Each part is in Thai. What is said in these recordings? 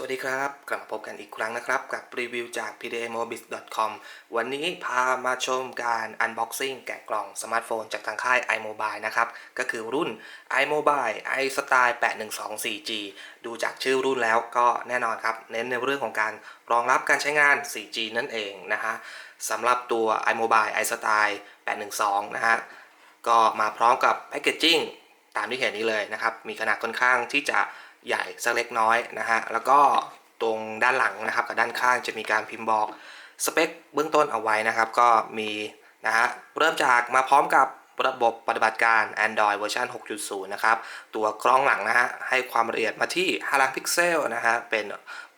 สวัสดีครับ กลับมาพบกันอีกครั้งนะครับ กับรีวิวจาก pdmobis.com วันนี้พามาชมการ unboxing แกะกล่องสมาร์ทโฟนจากทางค่าย iMobile นะครับ ก็คือรุ่น iMobile iStyle 812 4G ดูจากชื่อรุ่นแล้วก็แน่นอนครับ เน้นในเรื่องของการรองรับการใช้งาน 4G นั่นเองนะฮะสำหรับตัว iMobile iStyle 812 นะฮะก็มาพร้อมกับแพคเกจจิ้งตามที่เห็นนี้เลยนะครับ มีขนาดค่อนข้างที่จะ ใหญ่สักเล็กน้อยนะฮะแล้วก็ตรงด้านหลังนะครับกับด้านข้างจะมีการพิมพ์บอกสเปคเบื้องต้นเอาไว้นะครับ ก็มีนะฮะเริ่มจากมาพร้อมกับระบบปฏิบัติการ Android เวอร์ชัน6.0 นะครับ ตัวกล้องหลังนะฮะ ให้ความละเอียดมาที่5ล้านพิกเซลนะฮะ เป็น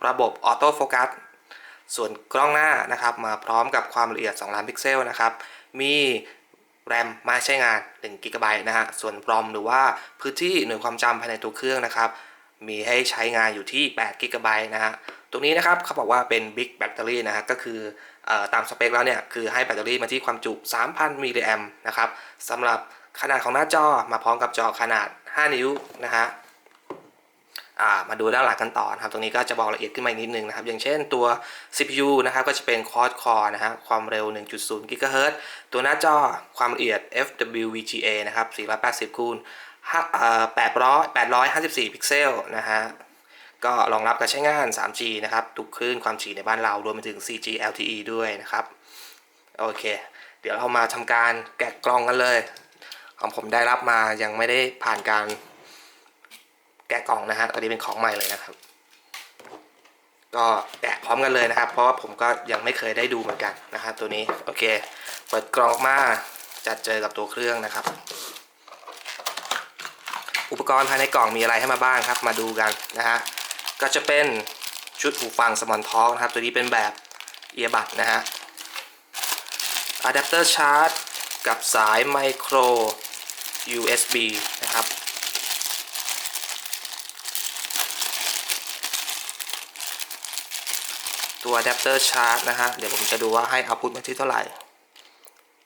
ระบบออโต้โฟกัส ส่วนกล้องหน้านะครับ มาพร้อมกับความละเอียด 2 ล้านพิกเซลนะครับ มีแรมมาใช้งาน1 g b นะฮะ ส่วนรอมหรือว่าพื้นที่หน่วยความจำภายในตัวเครื่องนะครับ มีให้ใช้งานอยู่ที่8 g b นะฮะ ตรงนี้นะครับเขาบอกว่าเป็น Big Battery นะฮะ ก็คืออตามสเปคแล้วเนี่ย คือให้แบตเตอรี่มาที่ความจุ 3,000 มิลลิแอมนะครับสำหรับขนาดของหน้าจอมาพร้อมกับจอขนาด 5 นิ้วนะฮะมาดูด้านหลังกันต่อนะครับ ตรงนี้ก็จะบอกละเอียดขึ้นมาอีกนิดนึงนะครับ อย่างเช่นตัว CPU นะครับ ก็จะเป็น Quad Core นะฮะ ความเร็ว 1.0 GHz ตัวหน้าจอความละเอียด FWVGA นะครับ 480คูณ 800 854 พิกเซลนะฮะก็รองรับการใช้งาน 3G นะครับ ทุกคลื่นความถี่ในบ้านเรารวมไปถึง 4G LTE ด้วยนะครับ โอเค เดี๋ยวเรามาทำการแกะกล่องกันเลย ของผมได้รับมายังไม่ได้ผ่านการแกะกล่องนะฮะ ตอนนี้เป็นของใหม่เลยนะครับ ก็แกะพร้อมกันเลยนะครับ เพราะว่าผมก็ยังไม่เคยได้ดูเหมือนกันนะฮะตัวนี้ โอเค เปิดกล่องออกมาจัดเจอกับตัวเครื่องนะครับ อุปกรณ์ภายในกล่องมีอะไรให้มาบ้างครับ มาดูกันนะฮะ ก็จะเป็นชุดหูฟังสมอนท็อกนะครับ ตัวนี้เป็นแบบเอียบัดนะฮะอะแดปเตอร์ชาร์จกับสายไมโคร USB นะครับ ตัวอะแดปเตอร์ชาร์จนะฮะ เดี๋ยวผมจะดูว่าให้เอาพุทมาที่เท่าไหร่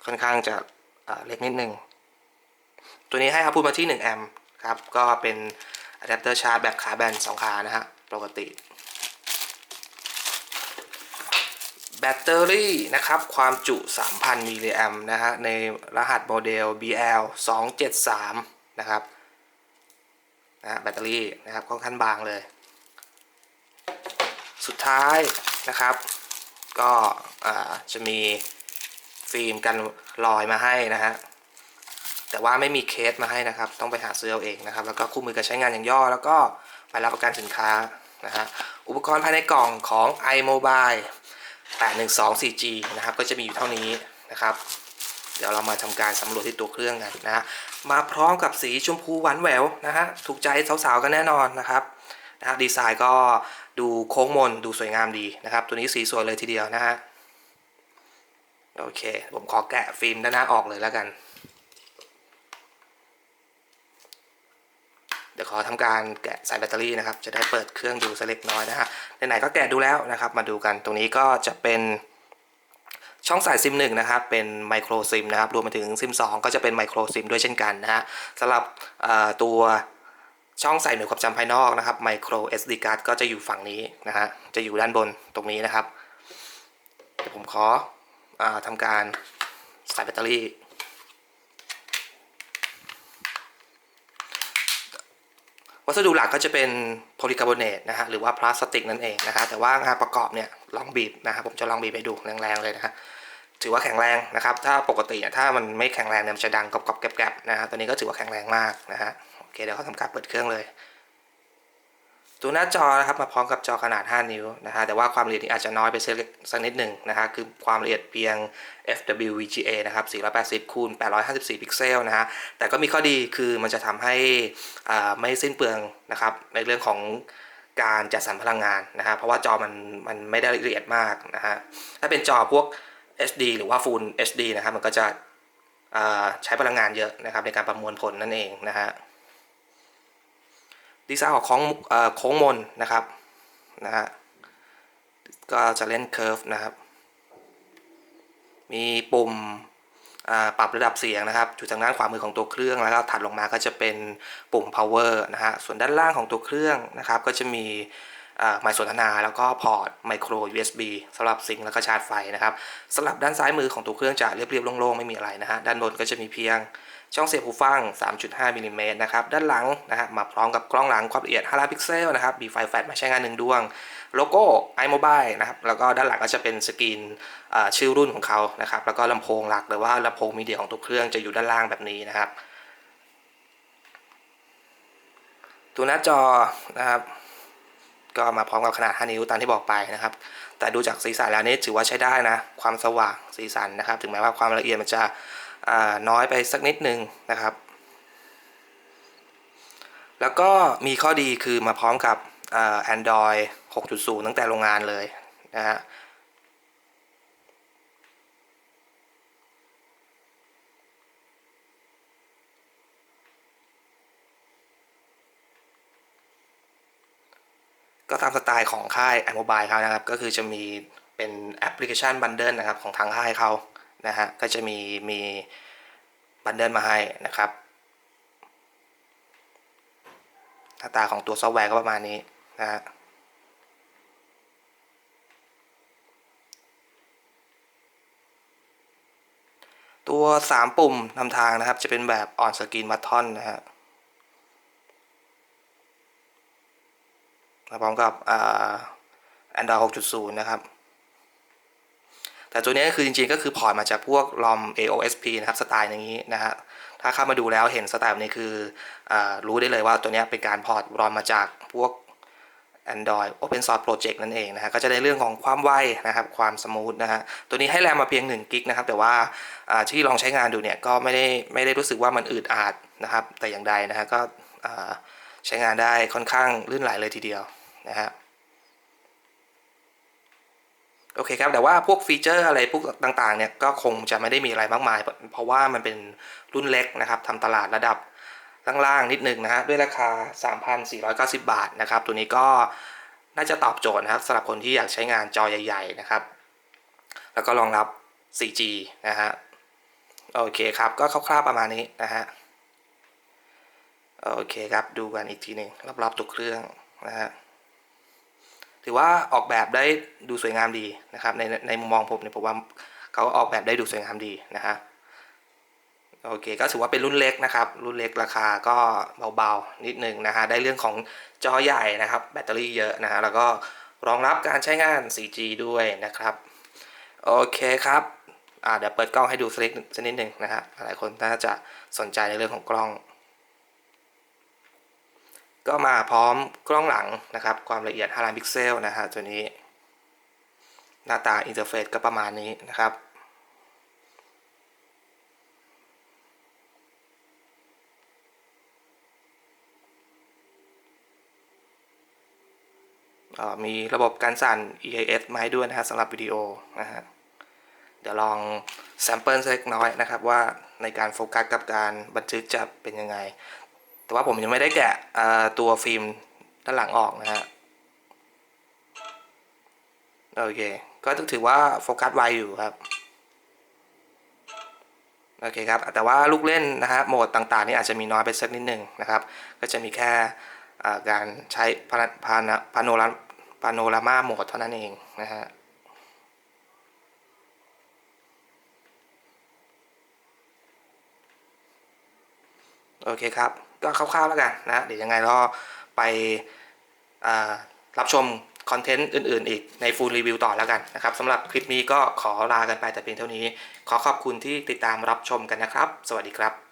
ค่อนข้างจะเล็กนิดนึง ตัวนี้ให้เอาพุทมาที่ 1 แอมป์ ครับ ก็เป็นอะแดปเตอร์ชาร์จแบบขาแบน2ขานะฮะ ปกติ แบตเตอรี่นะครับ ความจุ 3,000 มิลลิแอมนะฮะ ในรหัสโมเดล BL 273 นะครับนะแบตเตอรี่นะครับค่อนข้างบางเลย สุดท้ายนะครับ ก็จะมีฟิล์มกันรอยมาให้นะฮะ แต่ว่าไม่มีเคสมาให้นะครับ ต้องไปหาซื้อเอาเองนะครับ แล้วก็คู่มือการใช้งานอย่างย่อ แล้วก็ไปรับประกันสินค้านะฮะอุปกรณ์ภายในกล่องของ iMobile 812 4G นะครับ ก็จะมีอยู่เท่านี้นะครับ เดี๋ยวเรามาทำการสำรวจที่ตัวเครื่องกันนะมาพร้อมกับสีชมพูหวานแหววนะฮะถูกใจสาวๆกันแน่นอนนะครับนะฮะดีไซน์ก็ดูโค้งมนดูสวยงามดีนะครับ ตัวนี้สีสวยเลยทีเดียวนะฮะโอเค ผมขอแกะฟิล์มด้านหน้าออกเลยแล้วกัน เดี๋ยวขอทำการแกะสายแบตเตอรี่นะครับ จะได้เปิดเครื่องดูสักเล็กน้อยนะฮะไหนๆก็แกะดูแล้วนะครับ มาดูกันตรงนี้ก็จะเป็นช่องสายซิมหนึ่งนะครับเป็นไมโครซิมนะครับรวมไปถึงซิม2ก็จะเป็นไมโครซิมด้วยเช่นกันนะฮะสำหรับตัวช่องใส่หน่วยความจำภายนอกนะครับไมโคร SD card ก็จะอยู่ฝั่งนี้นะฮะจะอยู่ด้านบนตรงนี้นะครับเดี๋ยวผมขออทำการใส่แบตเตอรี่ วัสดุหลักก็จะเป็นโพลีคาร์บอเนตนะฮะหรือว่าพลาสติกนั่นเองนะฮะแต่ว่างานประกอบเนี่ยลองบีบนะครับผมจะลองบีบไปดูแรงๆเลยนะฮะถือว่าแข็งแรงนะครับถ้าปกติถ้ามันไม่แข็งแรงเนี่ยมันจะดังกรอบๆแกรบๆนะฮะตัวนี้ก็ถือว่าแข็งแรงมากนะฮะโอเคเดี๋ยวเขาทำการเปิดเครื่องเลย ตัวหน้าจอนะครับมาพร้อมกับจอขนาด 5 นิ้วนะฮะแต่ว่าความละเอียดนี่อาจจะน้อยไปสักนิดหนึ่งนะฮะคือความละเอียดเพียง FWVGA นะครับ 480คูณ854 พิกเซลนะฮะแต่ก็มีข้อดีคือมันจะทำให้อ่าไม่สิ้นเปลืองนะครับในเรื่องของการจัดสรรพลังงานนะฮะเพราะว่าจอมันมันไม่ได้ละเอียดมากนะฮะถ้าเป็นจอพวก HD หรือว่า Full HD นะครับมันก็จะอ่าใช้พลังงานเยอะนะครับในการประมวลผลนั่นเองนะฮะ ดีไซน์ของโค้งโค้งมนนะครับนะฮะก็จะเล่นเคอร์ฟนะครับ มีปุ่มปรับระดับเสียงนะครับอยู่ทางด้านขวามือของตัวเครื่องแล้วก็ถัดลงมาก็จะเป็นปุ่ม power นะฮะส่วนด้านล่างของตัวเครื่องนะครับ ก็จะมี ไมค์สนทนาแล้วก็พอร์ตไมโคร USB สำหรับซิงค์แล้วก็ชาร์จไฟนะครับสำหรับด้านซ้ายมือของตัวเครื่องจะเรียบๆโล่งๆไม่มีอะไรนะฮะด้านบนก็จะมีเพียงช่องเสียบหูฟัง 3.5มิลลิเมตรนะครับด้านหลังนะฮะมาพร้อมกับกล้องหลังความละเอียด5ล้านพิกเซลนะครับมีไฟแฟลชมาใช้งานหนึ่งดวง โลโก้ iMobile นะครับแล้วก็ด้านหลังก็จะเป็นสกรีนชื่อรุ่นของเขานะครับแล้วก็ลำโพงหลักหรือว่าลำโพงมีเดียของตัวเครื่องจะอยู่ด้านล่างแบบนี้นะครับตัวหน้าจอนะครับ ก็มาพร้อมกับขนาด 5 นิ้วตามที่บอกไปนะครับ แต่ดูจากสีสันแล้วนี่ถือว่าใช้ได้นะ ความสว่างสีสันนะครับ ถึงแม้ว่าความละเอียดมันจะน้อยไปสักนิดนึงนะครับ แล้วก็มีข้อดีคือมาพร้อมกับอ่า Android 6.0 ตั้งแต่โรงงานเลยนะฮะ ก็ตามสไตล์ของค่าย iMobile เขานะครับ ก็คือจะมีเป็นแอปพลิเคชันบันเดิลนะครับของทางค่ายเขานะฮะก็จะมีมีบันเดิลมาให้นะครับหน้าตาของตัวซอฟต์แวร์ก็ประมาณนี้นะฮะตัว 3 ปุ่มนำทางนะครับ จะเป็นแบบออนสกรี นบัตทอนนะพร้อมกับอ่า Android 6.0นะครับ แต่ตัวนี้คือจริงๆก็คือพอร์ตมาจากพวก ROM AOSP นะครับ สไตล์อย่างนี้นะฮะถ้าเข้ามาดูแล้วเห็นสไตล์แบบนี้คืออรู้ได้เลยว่าตัวนี้เป็นการพอร์ต ROM มาจากพวก Android Open Source Project นั่นเองนะฮะก็จะได้เรื่องของความไวนะครับความสมูทนะฮะตัวนี้ให้แรมมาเพียง1กิกนะครับแต่ว่าที่ลองใช้งานดูเนี่ยก็ไม่ได้ไม่ได้รู้สึกว่ามันอืดอาดนะครับแต่อย่างใดนะฮะก็ใช้งานได้ค่อนข้างลื่นไหลเลยทีเดียว นะฮะโอเคครับ แต่ว่าพวกฟีเจอร์อะไรพวกต่างๆเนี่ยก็คงจะไม่ได้มีอะไรมากมาย เพราะว่ามันเป็นรุ่นเล็กนะครับทำตลาดระดับล่างๆนิดนึงนะฮะด้วยราคา 3,490 บาทนะครับ ตัวนี้ก็น่าจะตอบโจทย์นะครับสำหรับคนที่อยากใช้งานจอใหญ่ ๆ นะครับ แล้วก็รองรับ 4G นะฮะโอเคครับ ก็คร่าวๆประมาณนี้นะฮะโอเคครับ ดูกันอีกทีหนึ่งรอบๆตัวเครื่องนะฮะ ถือว่าออกแบบได้ดูสวยงามดีนะครับในในมุมมองผมเนี่ยผมว่าเขาออกแบบได้ดูสวยงามดีนะฮะโอเคก็ถือว่าเป็นรุ่นเล็กนะครับ รุ่นเล็กราคาก็เบาๆนิดนึงนะฮะได้เรื่องของจอใหญ่นะครับ แบตเตอรี่เยอะนะฮะแล้วก็รองรับการใช้งาน 4G ด้วยนะครับโอเคครับอ่าเดี๋ยวเปิดกล้องให้ดูสักนิดสักนิดหนึ่งนะฮะหลายคนน่าจะสนใจในเรื่องของกล้อง ก็มาพร้อมกล้องหลังนะครับ ความละเอียด5ล้านพิกเซลนะฮะตัวนี้ หน้าตาอินเทอร์เฟซก็ประมาณนี้นะครับอ่ามีระบบการสั่น EIS มาให้ด้วยนะฮะสำหรับวิดีโอนะฮะ เดี๋ยวลองแซมเปิลเล็กน้อยนะครับว่าในการโฟกัสกับการบันทึกจะเป็นยังไง แต่ว่าผมยังไม่ได้แกะตัวฟิล์มด้านหลังออกนะฮะโอเค ก็ถือว่าโฟกัสไวอยู่ครับโอเคครับ แต่ว่าลูกเล่นนะฮะโหมดต่างๆ นี่อาจจะมีน้อยไปสักนิดหนึ่งนะครับ ก็จะมีแค่การใช้พาพานาพาโนราพาโนรามาโหมดเท่านั้นเองนะฮะโอเคครับ ก็คร่าวๆแล้วกันนะเดี๋ยวยังไงก็ไปรับชมคอนเทนต์อื่นๆ อีกในฟูลรีวิวต่อแล้วกันนะครับสำหรับคลิปนี้ก็ขอลากันไปแต่เพียงเท่านี้ ขอขอบคุณที่ติดตามรับชมกันนะครับ สวัสดีครับ